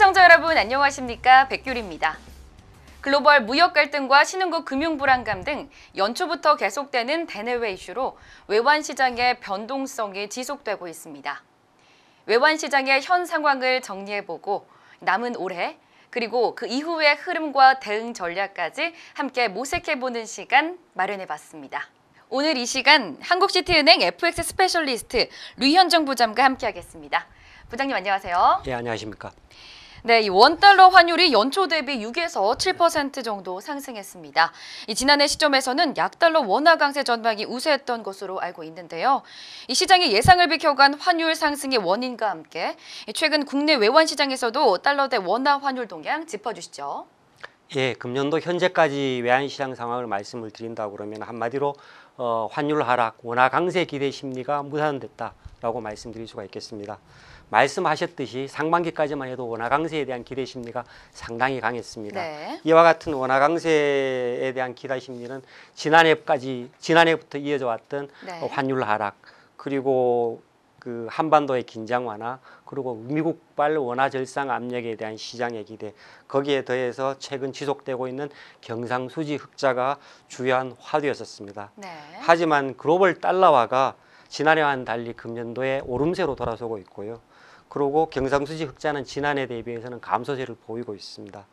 시청자 여러분 안녕하십니까 백규리입니다. 글로벌 무역 갈등과 신흥국 금융 불안감 등 연초부터 계속되는 대내외 이슈로 외환 시장의 변동성이 지속되고 있습니다. 외환 시장의 현 상황을 정리해보고 남은 올해 그리고 그 이후의 흐름과 대응 전략까지 함께 모색해보는 시간 마련해봤습니다. 오늘 이 시간 한국시티은행 FX 스페셜리스트 류현정 부장과 함께하겠습니다. 부장님 안녕하세요. 예, 안녕하십니까. 네, 이 원달러 환율이 연초 대비 6에서 7% 정도 상승했습니다. 이 지난해 시점에서는 약달러 원화 강세 전망이 우세했던 것으로 알고 있는데요. 이 시장의 예상을 비켜간 환율 상승의 원인과 함께 최근 국내 외환 시장에서도 달러 대 원화 환율 동향 짚어주시죠. 예, 금년도 현재까지 외환시장 상황을 말씀을 드린다고 그러면 한마디로 어, 환율 하락, 원화 강세 기대 심리가 무산됐다라고 말씀드릴 수가 있겠습니다. 말씀하셨듯이 상반기까지만 해도 원화 강세에 대한 기대 심리가 상당히 강했습니다. 네. 이와 같은 원화 강세에 대한 기대 심리는 지난해까지 지난해부터 이어져 왔던 네. 어, 환율 하락 그리고 그 한반도의 긴장 완화 그리고 미국발 원화 절상 압력에 대한 시장의 기대 거기에 더해서 최근 지속되고 있는 경상수지 흑자가 주요한 화두였었습니다. 네. 하지만 글로벌 달러화가 지난해와는 달리 금년도에 오름세로 돌아서고 있고요. 그리고 경상수지 흑자는 지난해 대비해서는 감소세를 보이고 있습니다.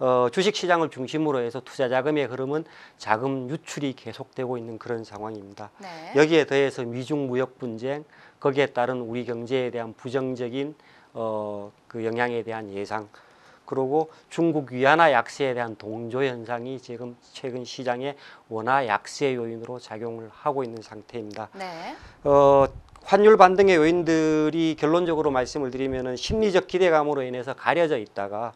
어, 주식시장을 중심으로 해서 투자 자금의 흐름은 자금 유출이 계속되고 있는 그런 상황입니다. 네. 여기에 더해서 미중 무역 분쟁, 거기에 따른 우리 경제에 대한 부정적인 어, 그 영향에 대한 예상, 그리고 중국 위안화 약세에 대한 동조 현상이 지금 최근 시장의 원화 약세 요인으로 작용을 하고 있는 상태입니다. 네. 어, 환율 반등의 요인들이 결론적으로 말씀을 드리면은 심리적 기대감으로 인해서 가려져 있다가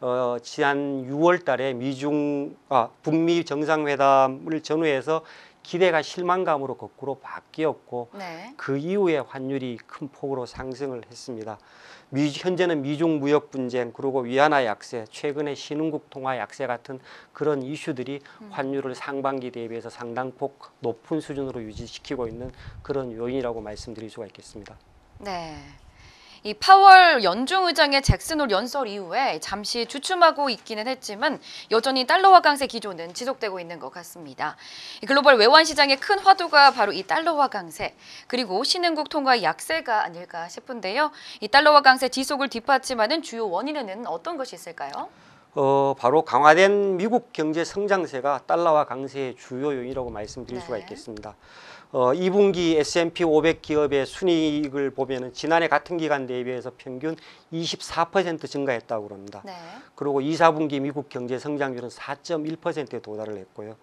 어, 지난 6월 달에 미중 아, 북미 정상회담을 전후해서 기대가 실망감으로 거꾸로 바뀌었고 네. 그 이후에 환율이 큰 폭으로 상승을 했습니다. 미, 현재는 미중 무역 분쟁 그리고 위안화 약세, 최근에 신흥국 통화 약세 같은 그런 이슈들이 환율을 상반기 대비해서 상당폭 높은 수준으로 유지시키고 있는 그런 요인이라고 말씀드릴 수가 있겠습니다. 네. 이 파월 연중 의장의 잭슨홀 연설 이후에 잠시 주춤하고 있기는 했지만 여전히 달러화 강세 기조는 지속되고 있는 것 같습니다. 이 글로벌 외환 시장의 큰 화두가 바로 이 달러화 강세 그리고 신흥국 통화 약세가 아닐까 싶은데요. 이 달러화 강세 지속을 뒷받침하는 주요 원인에는 어떤 것이 있을까요? 어, 바로 강화된 미국 경제 성장세가 달러화 강세의 주요 요인이라고 말씀드릴 수가 네. 있겠습니다. 어, 2분기 S&P 500 기업의 순이익을 보면은 지난해 같은 기간 대비해서 평균 24% 증가했다고 그럽니다. 네. 그리고 2, 4분기 미국 경제 성장률은 4.1%에 도달을 했고요.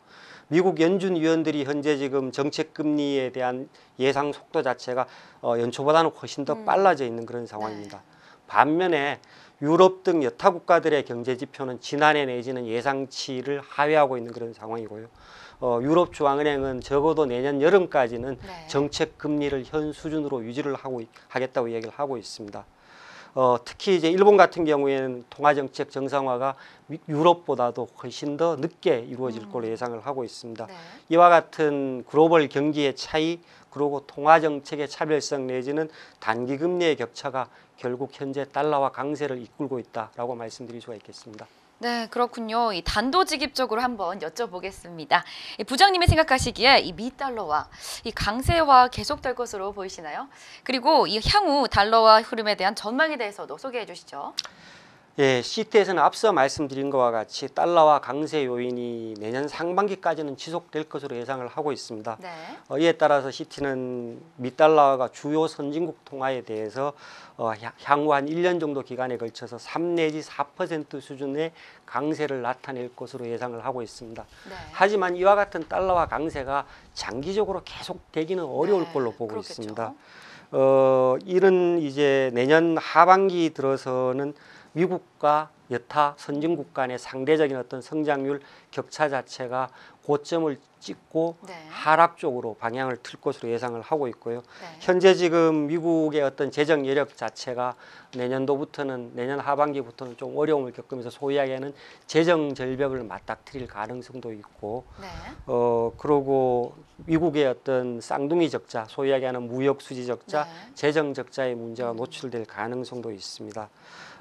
미국 연준 위원들이 현재 지금 정책 금리에 대한 예상 속도 자체가 어, 연초보다는 훨씬 더 음. 빨라져 있는 그런 상황입니다. 반면에 유럽 등 여타 국가들의 경제 지표는 지난해 내지는 예상치를 하회하고 있는 그런 상황이고요. 어, 유럽 중앙은행은 적어도 내년 여름까지는 네. 정책 금리를 현 수준으로 유지를 하고 있- 하겠다고 얘기를 하고 있습니다. 어, 특히 이제 일본 같은 경우에는 통화 정책 정상화가 미- 유럽보다도 훨씬 더 늦게 이루어질 걸로 예상을 하고 있습니다. 네. 이와 같은 글로벌 경기의 차이 그리고 통화 정책의 차별성 내지는 단기 금리의 격차가 결국 현재 달러화 강세를 이끌고 있다라고 말씀드릴 수가 있겠습니다. 네, 그렇군요. 이 단도직입적으로 한번 여쭤보겠습니다. 이 부장님이 생각하시기에 이 미달러와 이 강세화 계속될 것으로 보이시나요? 그리고 이 향후 달러화 흐름에 대한 전망에 대해서도 소개해 주시죠. 예, 시트에서는 앞서 말씀드린 것과 같이 달러화 강세 요인이 내년 상반기까지는 지속될 것으로 예상을 하고 있습니다. 네. 어, 이에 따라서 시티는 미달러가 주요 선진국 통화에 대해서 어, 향- 향후 한 1년 정도 기간에 걸쳐서 3 내지 4% 수준의 강세를 나타낼 것으로 예상을 하고 있습니다. 네. 하지만 이와 같은 달러화 강세가 장기적으로 계속되기는 어려울 네, 걸로 보고 그렇겠죠. 있습니다. 어, 이는 이제 내년 하반기 들어서는 미국과 여타 선진국 간의 상대적인 어떤 성장률 격차 자체가 고점을 찍고 네. 하락 쪽으로 방향을 틀 것으로 예상을 하고 있고요. 네. 현재 지금 미국의 어떤 재정 여력 자체가 내년도부터는 내년 하반기부터는 좀 어려움을 겪으면서 소위 하기에는 재정 절벽을 맞닥뜨릴 가능성도 있고 네. 어 그러고 미국의 어떤 쌍둥이 적자, 소위 하기하는 무역 수지 적자, 네. 재정 적자의 문제가 노출될 가능성도 있습니다.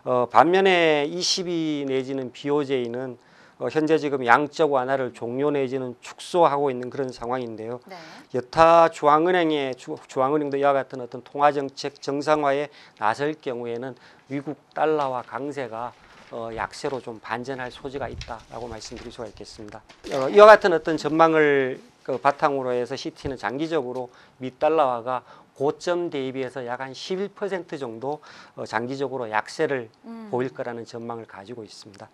어, 반면에 ECB 내지는 BOJ는 어, 현재 지금 양적 완화를 종료 내지는 축소하고 있는 그런 상황인데요. 네. 여타 중앙은행의 주, 중앙은행도 이와 같은 어떤 통화 정책 정상화에 나설 경우에는 미국 달러와 강세가 어, 약세로 좀 반전할 소지가 있다라고 말씀드릴 수가 있겠습니다. 어, 이와 같은 어떤 전망을 그 바탕으로 해서 시티는 장기적으로 미 달러화가 고점 대비해서 약 한 11% 정도 어, 장기적으로 약세를 음. 보일 거라는 전망을 가지고 있습니다.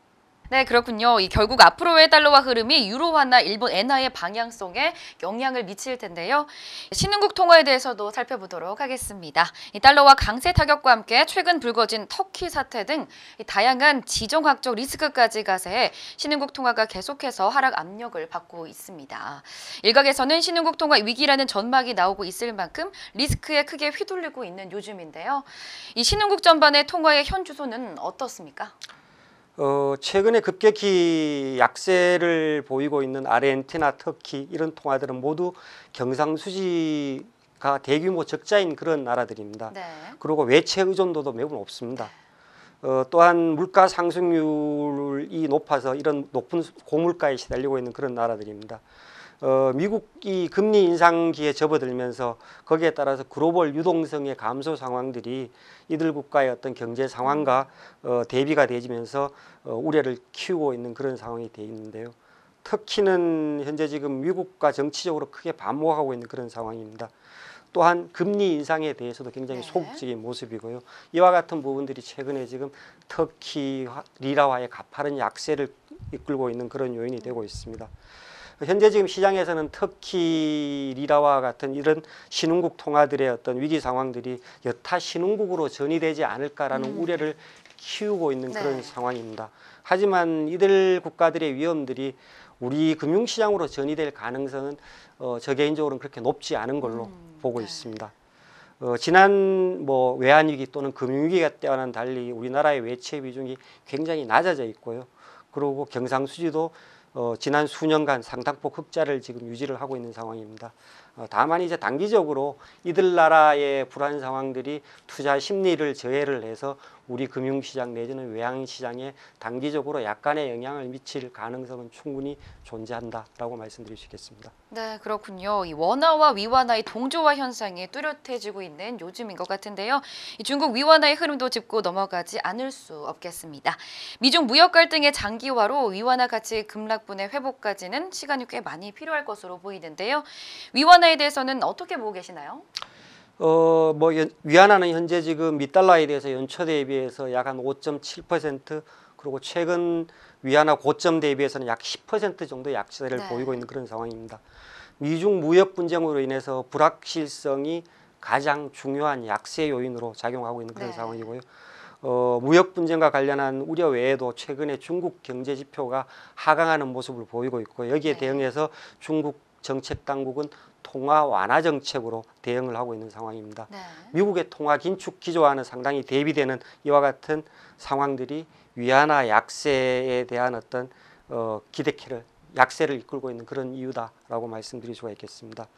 네, 그렇군요. 이 결국 앞으로의 달러화 흐름이 유로화나 일본 엔화의 방향성에 영향을 미칠 텐데요. 신흥국 통화에 대해서도 살펴보도록 하겠습니다. 이 달러화 강세 타격과 함께 최근 불거진 터키 사태 등이 다양한 지정학적 리스크까지 가세해 신흥국 통화가 계속해서 하락 압력을 받고 있습니다. 일각에서는 신흥국 통화 위기라는 전망이 나오고 있을 만큼 리스크에 크게 휘둘리고 있는 요즘인데요. 이 신흥국 전반의 통화의 현 주소는 어떻습니까? 어, 최근에 급격히 약세를 보이고 있는 아르헨티나, 터키 이런 통화들은 모두 경상수지가 대규모 적자인 그런 나라들입니다. 네. 그리고 외채 의존도도 매우 높습니다. 어, 또한 물가 상승률이 높아서 이런 높은 고물가에 시달리고 있는 그런 나라들입니다. 어, 미국이 금리 인상기에 접어들면서 거기에 따라서 글로벌 유동성의 감소 상황들이 이들 국가의 어떤 경제 상황과 어, 대비가 되지면서 어, 우려를 키우고 있는 그런 상황이 되어 있는데요. 터키는 현재 지금 미국과 정치적으로 크게 반목하고 있는 그런 상황입니다. 또한 금리 인상에 대해서도 굉장히 네. 소극적인 모습이고요. 이와 같은 부분들이 최근에 지금 터키 화- 리라화의 가파른 약세를 이끌고 있는 그런 요인이 되고 있습니다. 현재 지금 시장에서는 터키 리라와 같은 이런 신흥국 통화들의 어떤 위기 상황들이 여타 신흥국으로 전이되지 않을까라는 음. 우려를 키우고 있는 그런 네. 상황입니다. 하지만 이들 국가들의 위험들이 우리 금융시장으로 전이될 가능성은 어, 저 개인적으로는 그렇게 높지 않은 걸로 음, 보고 네. 있습니다. 어, 지난 뭐 외환위기 또는 금융위기 때와는 달리 우리나라의 외채 비중이 굉장히 낮아져 있고요. 그리고 경상수지도 어, 지난 수년간 상당폭 흑자를 지금 유지를 하고 있는 상황입니다. 어, 다만 이제 단기적으로 이들 나라의 불안 상황들이 투자 심리를 저해를 해서 우리 금융시장 내지는 외환시장에 단기적으로 약간의 영향을 미칠 가능성은 충분히 존재한다라고 말씀드릴 수 있겠습니다. 네, 그렇군요. 이 원화와 위완화의 동조화 현상이 뚜렷해지고 있는 요즘인 것 같은데요. 이 중국 위완화의 흐름도 짚고 넘어가지 않을 수 없겠습니다. 미중 무역 갈등의 장기화로 위완화 가치 급락 분의 회복까지는 시간이 꽤 많이 필요할 것으로 보이는데요. 위완화에 대해서는 어떻게 보고 계시나요? 어, 뭐 연- 위안화는 현재 지금 미달러에 대해서 연초 대비해서 약 한 5.7% 그리고 최근 위안화 고점 대비해서는 약 10% 정도 약세를 네. 보이고 있는 그런 상황입니다. 미중 무역 분쟁으로 인해서 불확실성이 가장 중요한 약세 요인으로 작용하고 있는 그런 네. 상황이고요. 어, 무역 분쟁과 관련한 우려 외에도 최근에 중국 경제 지표가 하강하는 모습을 보이고 있고 여기에 네. 대응해서 중국 정책 당국은 통화 완화 정책으로 대응을 하고 있는 상황입니다. 네. 미국의 통화 긴축 기조와는 상당히 대비되는 이와 같은 상황들이 위안화 약세에 대한 어떤 어, 기대키를 약세를 이끌고 있는 그런 이유다라고 말씀드릴 수가 있겠습니다.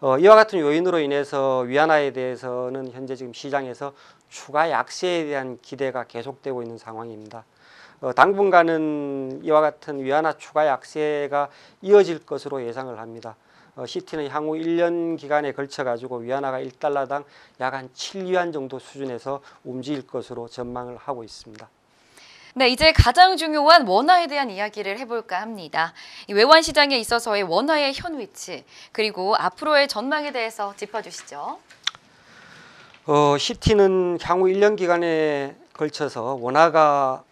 어, 이와 같은 요인으로 인해서 위안화에 대해서는 현재 지금 시장에서 추가 약세에 대한 기대가 계속되고 있는 상황입니다. 어, 당분간은 이와 같은 위안화 추가 약세가 이어질 것으로 예상을 합니다. 어, 시티는 향후 1년 기간에 걸쳐 가지고 위안화가 1달러당 약 한 7위안 정도 수준에서 움직일 것으로 전망을 하고 있습니다. 네, 이제 가장 중요한 원화에 대한 이야기를 해볼까 합니다. 이 외환 시장에 있어서의 원화의 현 위치 그리고 앞으로의 전망에 대해서 짚어주시죠. 어, 시티는 향후 1년 기간에 걸쳐서 원화가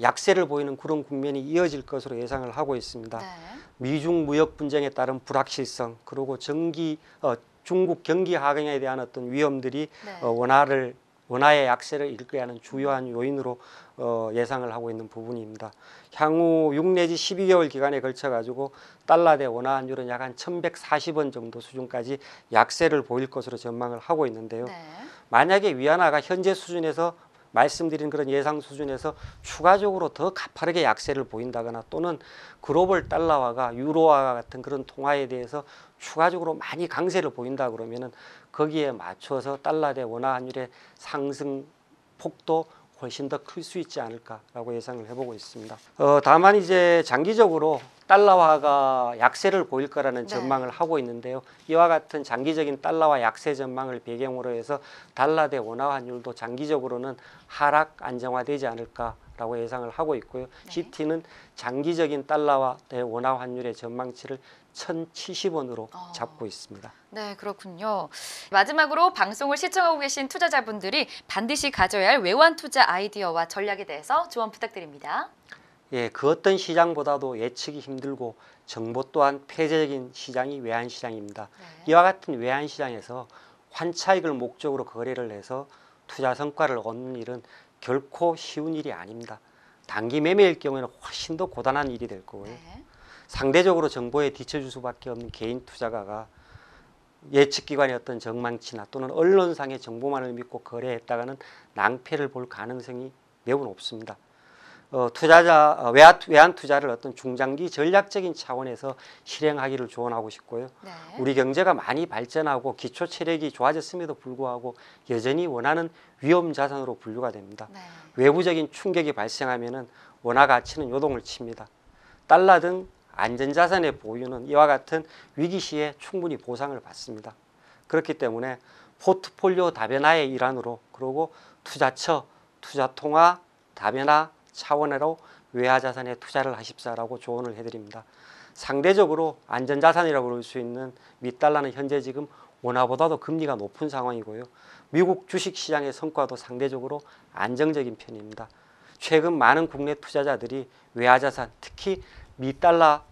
약세를 보이는 그런 국면이 이어질 것으로 예상을 하고 있습니다. 네. 미중 무역 분쟁에 따른 불확실성 그리고 정기 어, 중국 경기 하강에 대한 어떤 위험들이 네. 어, 원화를 원화의 약세를 이끌게 주요한 요인으로 어, 예상을 하고 있는 부분입니다. 향후 6 내지 12개월 기간에 걸쳐 가지고 달러 대 원화 환율은 약 한 1,140원 정도 수준까지 약세를 보일 것으로 전망을 하고 있는데요. 네. 만약에 위안화가 현재 수준에서 말씀드린 그런 예상 수준에서 추가적으로 더 가파르게 약세를 보인다거나 또는 글로벌 달러화가 유로화 같은 그런 통화에 대해서 추가적으로 많이 강세를 보인다 그러면은 거기에 맞춰서 달러 대 원화 환율의 상승 폭도 훨씬 더 클 수 있지 않을까라고 예상을 해보고 있습니다. 어, 다만 이제 장기적으로 달러화가 약세를 보일 거라는 네. 전망을 하고 있는데요. 이와 같은 장기적인 달러화 약세 전망을 배경으로 해서 달러 대 원화 환율도 장기적으로는 하락 안정화되지 않을까 라고 예상을 하고 있고요. 네. CT는 장기적인 달러화 대 원화 환율의 전망치를 1,070원으로 어. 잡고 있습니다. 네, 그렇군요. 마지막으로 방송을 시청하고 계신 투자자분들이 반드시 가져야 할 외환 투자 아이디어와 전략에 대해서 조언 부탁드립니다. 예, 그 어떤 시장보다도 예측이 힘들고 정보 또한 폐쇄적인 시장이 외환 시장입니다. 네. 이와 같은 외환 시장에서 환차익을 목적으로 거래를 해서 투자 성과를 얻는 일은 결코 쉬운 일이 아닙니다. 단기 매매일 경우에는 훨씬 더 고단한 일이 될 거고요. 네. 상대적으로 정보에 뒤처질 수밖에 없는 개인 투자가가 예측 기관의 어떤 정망치나 또는 언론상의 정보만을 믿고 거래했다가는 낭패를 볼 가능성이 매우 높습니다. 어, 투자자 어, 외환, 외환 투자를 어떤 중장기 전략적인 차원에서 실행하기를 조언하고 싶고요. 네. 우리 경제가 많이 발전하고 기초 체력이 좋아졌음에도 불구하고 여전히 원하는 위험 자산으로 분류가 됩니다. 네. 외부적인 충격이 발생하면은 원화 가치는 요동을 칩니다. 달러 등 안전자산의 보유는 이와 같은 위기 시에 충분히 보상을 받습니다. 그렇기 때문에 포트폴리오 다변화의 일환으로 그리고 투자처, 투자통화, 다변화 차원으로 외화자산에 투자를 하십사라고 조언을 해드립니다. 상대적으로 안전자산이라고 부를 수 있는 미달러는 현재 지금 원화보다도 금리가 높은 상황이고요. 미국 주식시장의 성과도 상대적으로 안정적인 편입니다. 최근 많은 국내 투자자들이 외화자산, 특히 미달러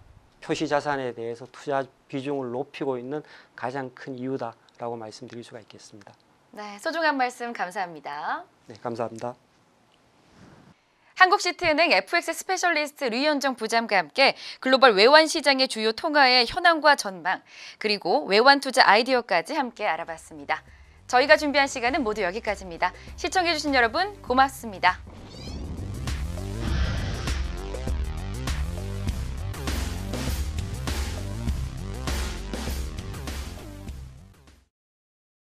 표시 자산에 대해서 투자 비중을 높이고 있는 가장 큰 이유다라고 말씀드릴 수가 있겠습니다. 네, 소중한 말씀 감사합니다. 네, 감사합니다. 한국시티은행 FX 스페셜리스트 류현정 부장과 함께 글로벌 외환 시장의 주요 통화의 현황과 전망, 그리고 외환 투자 아이디어까지 함께 알아봤습니다. 저희가 준비한 시간은 모두 여기까지입니다. 시청해주신 여러분 고맙습니다.